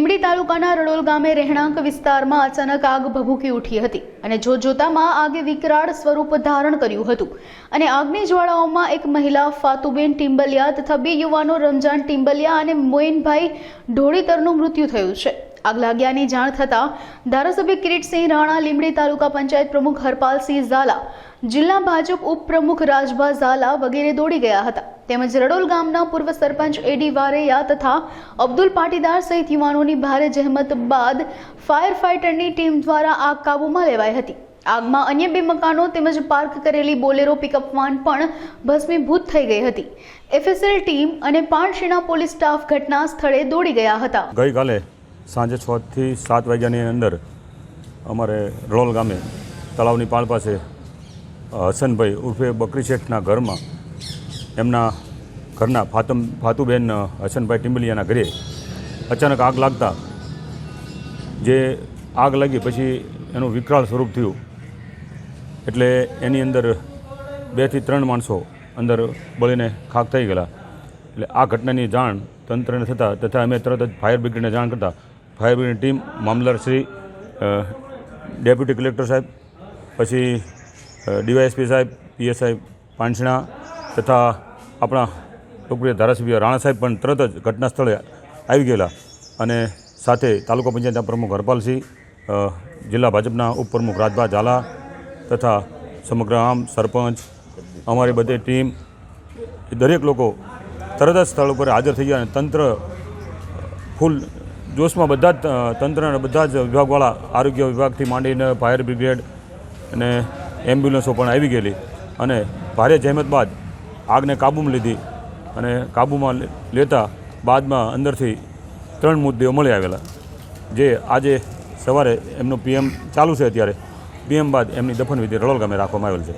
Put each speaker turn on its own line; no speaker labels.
લીંબડી તાલુકાના રડોલ ગામે રહેણાંક વિસ્તારમાં અચાનક આગ ભભૂકી ઉઠી હતી અને જોતજોતામાં આગે વિકરાળ સ્વરૂપ ધારણ કર્યું હતું. અને આગની જ્વાળાઓમાં એક મહિલા, ફાતુબેન ટિમ્બલિયા તથા બે યુવાનો, રમજાન ટિમ્બલિયા અને મોઇનભાઈ ઢોળીતરનું મૃત્યુ થયું છે. આગ લાગ્યાની જાણ થતાં ધારાસભ્ય કિરીટસિંહ રાણા, લીંબડી તાલુકા પંચાયત પ્રમુખ હરપાલસિંહ ઝાલા, જિલ્લા ભાજપ ઉપપ્રમુખ રાજભા ઝાલા વગેરે દોડી ગયા હતા. તેમજ રડોલ ગામના પૂર્વ સરપંચ એડી વારૈયા તથા અબ્દુલ પાટીદાર સહિત યુવાનોની ભારે જહેમત બાદ ફાયર ફાઇટરની ટીમ દ્વારા આગ કાબૂમાં લેવાઈ હતી. આગમાં અન્ય બે મકાનો તેમજ પાર્ક કરેલી બોલેરો પિકઅપ વાન પણ ભસ્મીભૂત થઈ ગઈ હતી. એફએસએલ ટીમ અને પાણશીણા પોલીસ સ્ટાફ ઘટના સ્થળે દોડી ગયા હતા.
ગઈકાલે સાંજે છથી સાત વાગ્યાની અંદર અમારે રળોલ ગામે તળાવની પાળ પાસે હસનભાઈ ઉર્ફે બકરી શેઠના ઘરમાં એમના ઘરના ફાતમ, ફાતુબેન હસનભાઈ ટિમ્બલિયાના ઘરે અચાનક આગ લાગતા, જે આગ લાગી પછી એનું વિકરાળ સ્વરૂપ થયું. એટલે એની અંદર બેથી ત્રણ માણસો અંદર બળીને ખાક થઈ ગયેલા. એટલે આ ઘટનાની જાણ તંત્રને થતાં તથા અમે તરત જ ફાયર બ્રિગેડને જાણ કરતા ફાયર બ્રિગેડની ટીમ મામલદાર શ્રી ડેપ્યુટી કલેક્ટર સાહેબ, પછી ડીવાયએસપી સાહેબ પીએસઆઈ પાંચણા તથા આપણા લોકપ્રિય ધારાસભ્ય રાણા સાહેબ પણ તરત જ ઘટના સ્થળે આવી ગયેલા. અને સાથે તાલુકા પંચાયતના પ્રમુખ હરપાલસિંહ જિલ્લા ભાજપના ઉપપ્રમુખ રાજભા ઝાલા તથા સમગ્ર આમ સરપંચ, અમારી બધી ટીમ દરેક લોકો તરત જ સ્થળ ઉપર હાજર થઈ ગયા અને તંત્ર ફૂલ જોશમાં બધા જ તંત્ર અને બધા જ વિભાગવાળા આરોગ્ય વિભાગથી માંડીને ફાયર બ્રિગેડ અને એમ્બ્યુલન્સો પણ આવી ગયેલી. અને ભારે જહેમત બાદ આગને કાબૂમાં લીધી અને કાબૂમાં લેતા બાદમાં અંદરથી ત્રણ મૃતદેહો મળી આવેલા. જે આજે સવારે એમનું પીએમ ચાલુ છે અત્યારે. પીએમ બાદ એમની દફનવિધિ રળોલ ગામે રાખવામાં આવેલ છે.